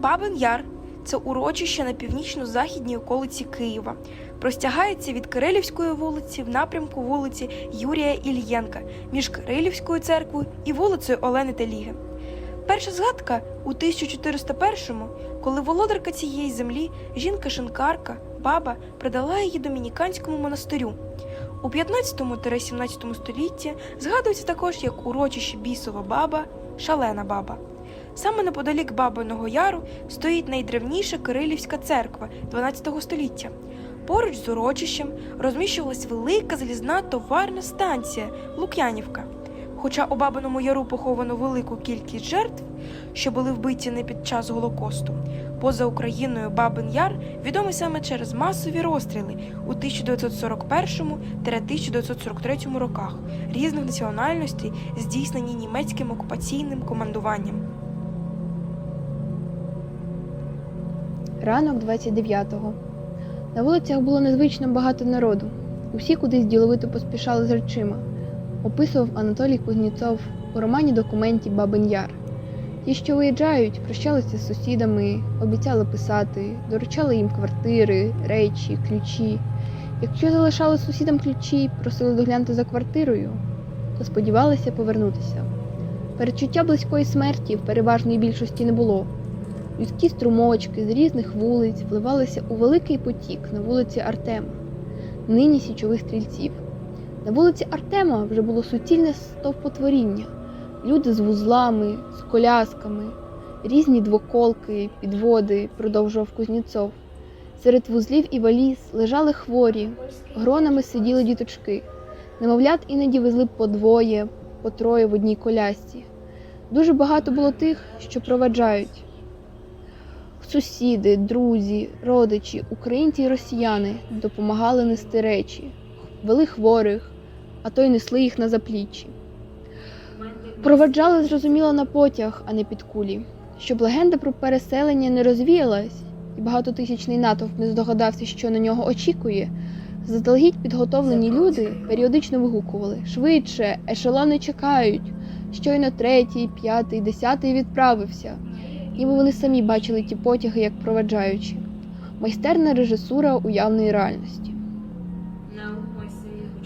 Бабин Яр це урочище на північно-західній околиці Києва. Простягається від Кирилівської вулиці в напрямку вулиці Юрія Ільєнка між Кирилівською церквою і вулицею Олени Теліги. Перша згадка у 1401-му, коли володарка цієї землі, жінка-шинкарка, баба, придала її домініканському монастирю. У 15-17 столітті згадується також як урочище бісова баба, шалена баба. Саме неподалік Бабиного Яру стоїть найдревніша Кирилівська церква 12 століття. Поруч з урочищем розміщувалась велика залізна товарна станція Лук'янівка. Хоча у Бабиному Яру поховано велику кількість жертв, що були вбиті не під час Голокосту, поза Україною Бабин Яр відомий саме через масові розстріли у 1941-1943 роках різних національностей, здійснені німецьким окупаційним командуванням. Ранок 29-го. На вулицях було незвично багато народу. Усі кудись діловито поспішали з речима. Описував Анатолій Кузнєцов у романі документі Бабин Яр. Ті, що виїжджають, прощалися з сусідами, обіцяли писати, доручали їм квартири, речі, ключі. Якщо залишали сусідам ключі, просили доглянути за квартирою, то сподівалися повернутися. Перечуття близької смерті в переважній більшості не було. Людські струмочки з різних вулиць вливалися у великий потік на вулиці Артема, нині січових стрільців. На вулиці Артема вже було суцільне стовпотворіння. Люди з вузлами, з колясками, різні двоколки, підводи, продовжував Кузнєцов. Серед вузлів і валіз лежали хворі, гронами сиділи діточки. Немовлят іноді везли по двоє, по троє в одній колясці. Дуже багато було тих, що проведжають. Сусіди, друзі, родичі, українці й росіяни допомагали нести речі, вели хворих, а то й несли їх на запліччі. Проведжали, зрозуміло, на потяг, а не під кулі, щоб легенда про переселення не розвіялась, і багатотисячний натовп не здогадався, що на нього очікує. Заздалегідь підготовлені люди періодично вигукували швидше, ешелони чекають. Щойно третій, п'ятий, десятий відправився ніби вони самі бачили ті потяги як проведжаючі. Майстерна режисура уявної реальності.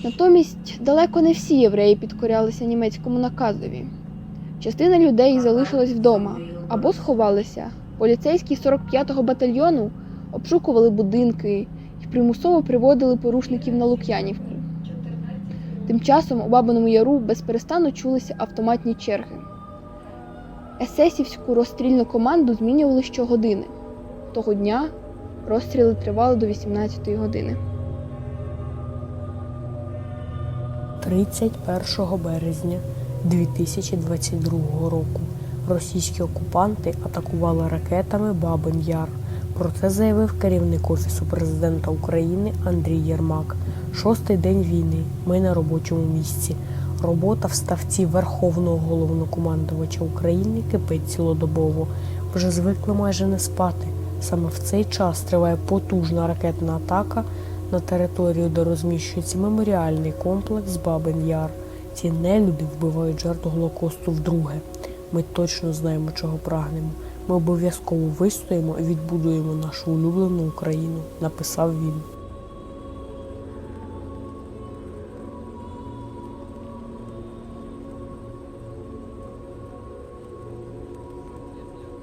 Натомість далеко не всі євреї підкорялися німецькому наказові. Частина людей залишилась вдома або сховалися. Поліцейські 45-го батальйону обшукували будинки і примусово приводили порушників на Лук'янівку. Тим часом у Бабиному Яру безперестану чулися автоматні черги. Есесівську розстрільну команду змінювали щогодини. Того дня розстріли тривали до 18-ї години. 31 березня 2022 року російські окупанти атакували ракетами Бабин Яр. Про це заявив керівник Офісу президента України Андрій Єрмак. Шостий день війни. Ми на робочому місці. Робота в ставці Верховного головнокомандувача України кипить цілодобово. Вже звикли майже не спати. Саме в цей час триває потужна ракетна атака на територію, де розміщується меморіальний комплекс Бабин Яр. Ці нелюди вбивають жертв Голокосту вдруге. Ми точно знаємо, чого прагнемо. Ми обов'язково вистоїмо і відбудуємо нашу улюблену Україну, написав він.